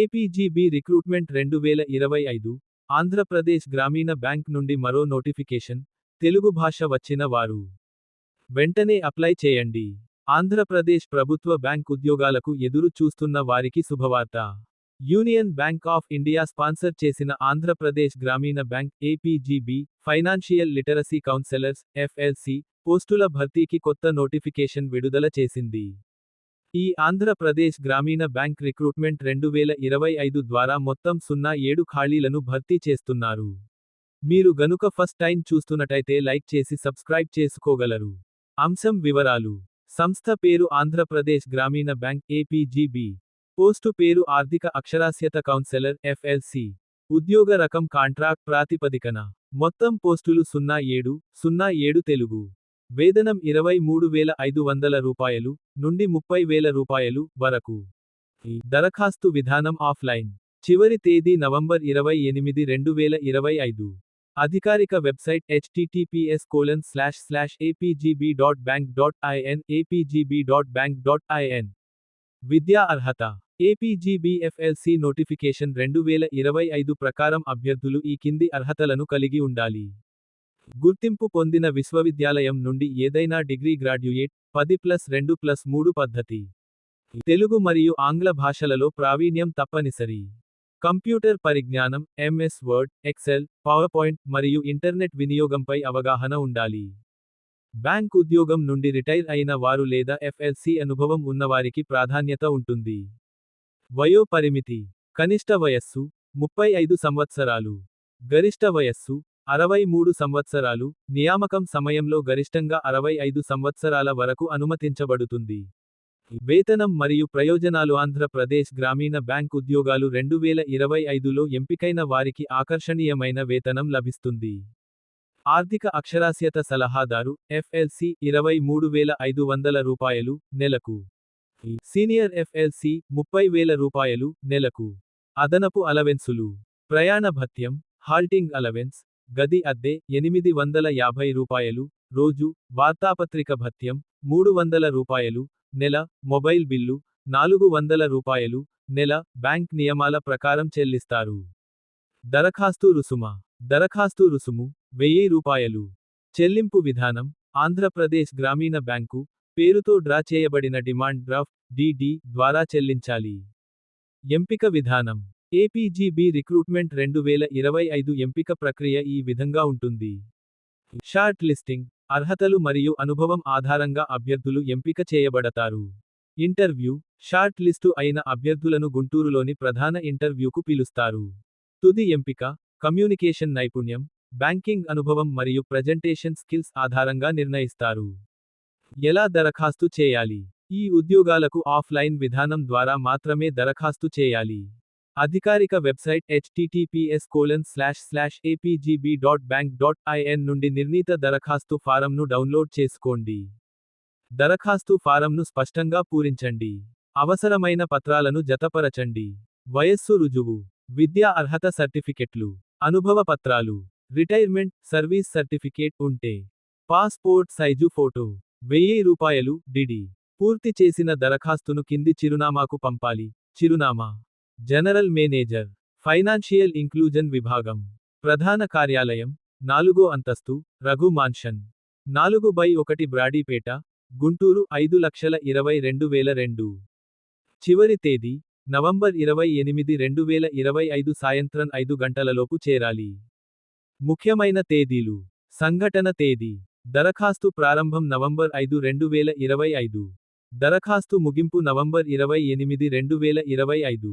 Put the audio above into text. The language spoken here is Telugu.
ఏపీజీబీ రిక్రూట్మెంట్ రెండు వేల ఇరవై ఐదు ఆంధ్రప్రదేశ్ గ్రామీణ బ్యాంక్ నుండి మరో నోటిఫికేషన్ తెలుగు భాష వచ్చిన వారు. వెంటనే అప్లై చేయండి. ఆంధ్రప్రదేశ్ ప్రభుత్వ బ్యాంక్ ఉద్యోగాలకు ఎదురు చూస్తున్న వారికి శుభవార్త. Union bank of India sponsor చేసిన ఆంధ్రప్రదేశ్ గ్రామీణ bank APGB financial literacy counsellors FLC పోస్టుల భర్తీకి కొత్త నోటిఫికేషన్ విడుదల చేసింది. ఈ ఆంధ్రప్రదేశ్ గ్రామీణ బ్యాంక్ రిక్రూట్మెంట్ రెండు వేల ఇరవై ఐదు ద్వారా మొత్తం సున్నా ఏడు ఖాళీలను భర్తీ చేస్తున్నారు. మీరు గనుక ఫస్ట్ టైం చూస్తున్నట్టయితే లైక్ చేసి సబ్స్క్రైబ్ చేసుకోగలరు. అంశం వివరాలు. సంస్థ పేరు ఆంధ్రప్రదేశ్ గ్రామీణ బ్యాంక్ ఏపీజీబీ. పోస్టు పేరు ఆర్థిక అక్షరాస్యత కౌన్సెలర్ ఎఫ్ఎల్సి. ఉద్యోగ రకం కాంట్రాక్ట్ ప్రాతిపదికన. మొత్తం పోస్టులు సున్నా ఏడు సున్నా ఏడు తెలుగు. వేతనం ఇరవై మూడు వేల ఐదు వందల రూపాయలు నుండి ముప్పై వేల రూపాయలు వరకు. దరఖాస్తు విధానం ఆఫ్లైన్. చివరి తేదీ నవంబర్ ఇరవై ఎనిమిది రెండు వేల ఇరవై ఐదు. అధికారిక website https colon slash slash APGB dot bank dot in APGB dot bank dot in విద్యా అర్హత. ఏపీజీబీఎఫ్ఎల్సి నోటిఫికేషన్ రెండు వేల ఇరవై ఐదు ప్రకారం అభ్యర్థులు ఈ కింది అర్హతలను కలిగి ఉండాలి. గుర్తింపు పొందిన విశ్వవిద్యాలయం నుండి ఏదైనా డిగ్రీ గ్రాడ్యుయేట్ పది ప్లస్ రెండు ప్లస్ మూడు పద్ధతి. తెలుగు మరియు ఆంగ్ల భాషలలో ప్రావీణ్యం తప్పనిసరి. కంప్యూటర్ పరిజ్ఞానం ఎంఎస్ వర్డ్ ఎక్సెల్ పవర్పాయింట్ మరియు ఇంటర్నెట్ వినియోగంపై అవగాహన ఉండాలి. బ్యాంక్ ఉద్యోగం నుండి రిటైర్ అయిన వారు లేదా ఎఫ్ఎల్సి అనుభవం ఉన్నవారికి ప్రాధాన్యత ఉంటుంది. వయో పరిమితి కనిష్ట వయస్సు ముప్పై ఐదు సంవత్సరాలు. గరిష్ట వయస్సు అరవై మూడు సంవత్సరాలు నియామకం సమయంలో గరిష్టంగా అరవై ఐదు సంవత్సరాల వరకు అనుమతించబడుతుంది. వేతనం మరియు ప్రయోజనాలు ఆంధ్రప్రదేశ్ గ్రామీణ బ్యాంక్ ఉద్యోగాలు రెండు వేల ఇరవై ఐదులో ఎంపికైన వారికి ఆకర్షణీయమైన వేతనం లభిస్తుంది. ఆర్థిక అక్షరాస్యత సలహాదారు ఎఫ్ఎల్సి ఇరవై మూడు వేల ఐదు వందల రూపాయలు నెలకు. సీనియర్ ఎఫ్ఎల్సి ముప్పై వేల రూపాయలు నెలకు. అదనపు అలవెన్సులు. ప్రయాణ భత్యం హాల్టింగ్ అలవెన్స్ గది అద్దె ఎనిమిది వందల యాభై రూపాయలు రోజు వార్తాపత్రిక భత్యం మూడు వందల రూపాయలు నెల మొబైల్ బిల్లు నాలుగు వందల రూపాయలు నెల బ్యాంక్ నియమాల ప్రకారం చెల్లిస్తారు. దరఖాస్తు రుసుమ దరఖాస్తు రుసుము వెయ్యి రూపాయలు. చెల్లింపు విధానం ఆంధ్రప్రదేశ్ గ్రామీణ బ్యాంకు పేరుతో డ్రా చేయబడిన డిమాండ్ డ్రాఫ్ట్ డిడి ద్వారా చెల్లించాలి. ఎంపిక విధానం ఏపీజీబీ రిక్రూట్మెంట్ రెండు వేల ఇరవై ఐదు ఎంపిక ప్రక్రియ ఈ విధంగా ఉంటుంది. షార్ట్ లిస్టింగ్ అర్హతలు మరియు అనుభవం ఆధారంగా అభ్యర్థులు ఎంపిక చేయబడతారు. ఇంటర్వ్యూ షార్ట్ లిస్టు అయిన అభ్యర్థులను గుంటూరులోని ప్రధాన ఇంటర్వ్యూకు పిలుస్తారు. తుది ఎంపిక కమ్యూనికేషన్ నైపుణ్యం బ్యాంకింగ్ అనుభవం మరియు ప్రజెంటేషన్ స్కిల్స్ ఆధారంగా నిర్ణయిస్తారు. ఎలా దరఖాస్తు చేయాలి? ఈ ఉద్యోగాలకు ఆఫ్లైన్ విధానం ద్వారా మాత్రమే దరఖాస్తు చేయాలి. అధికారిక website https colon slash slash APGB dot bank dot in నుండి నిర్ణీత దరఖాస్తు ఫారంను డౌన్లోడ్ చేసుకోండి. దరఖాస్తు ఫారంను స్పష్టంగా పూరించండి. అవసరమైన పత్రాలను జతపరచండి. వయస్సు రుజువు. విద్యా అర్హత సర్టిఫికెట్లు. అనుభవ పత్రాలు. రిటైర్మెంట్ సర్వీస్ సర్టిఫికేట్ ఉంటే. Passport size photo. వెయ్యి రూపాయలు డిడి. పూర్తి చేసిన దరఖాస్తును కింది చిరునామాకు పంపాలి. చిరునామా. జనరల్ మేనేజర్ ఫైనాన్షియల్ ఇంక్లూజన్ విభాగం ప్రధాన కార్యాలయం నాలుగో అంతస్తు రఘు మాన్షన్. నాలుగు బై ఒకటి బ్రాడీపేట గుంటూరు ఐదు లక్షల ఇరవై రెండు వేల రెండు. చివరి తేదీ నవంబర్ ఇరవై ఎనిమిది రెండు వేల ఇరవై ఐదు సాయంత్రం ఐదు గంటలలోపు చేరాలి. ముఖ్యమైన తేదీలు సంఘటన తేదీ దరఖాస్తు ప్రారంభం నవంబర్ ఐదు రెండు వేల ఇరవై ఐదు. దరఖాస్తు ముగింపు నవంబర్ ఇరవై ఎనిమిది రెండు వేల ఇరవై ఐదు.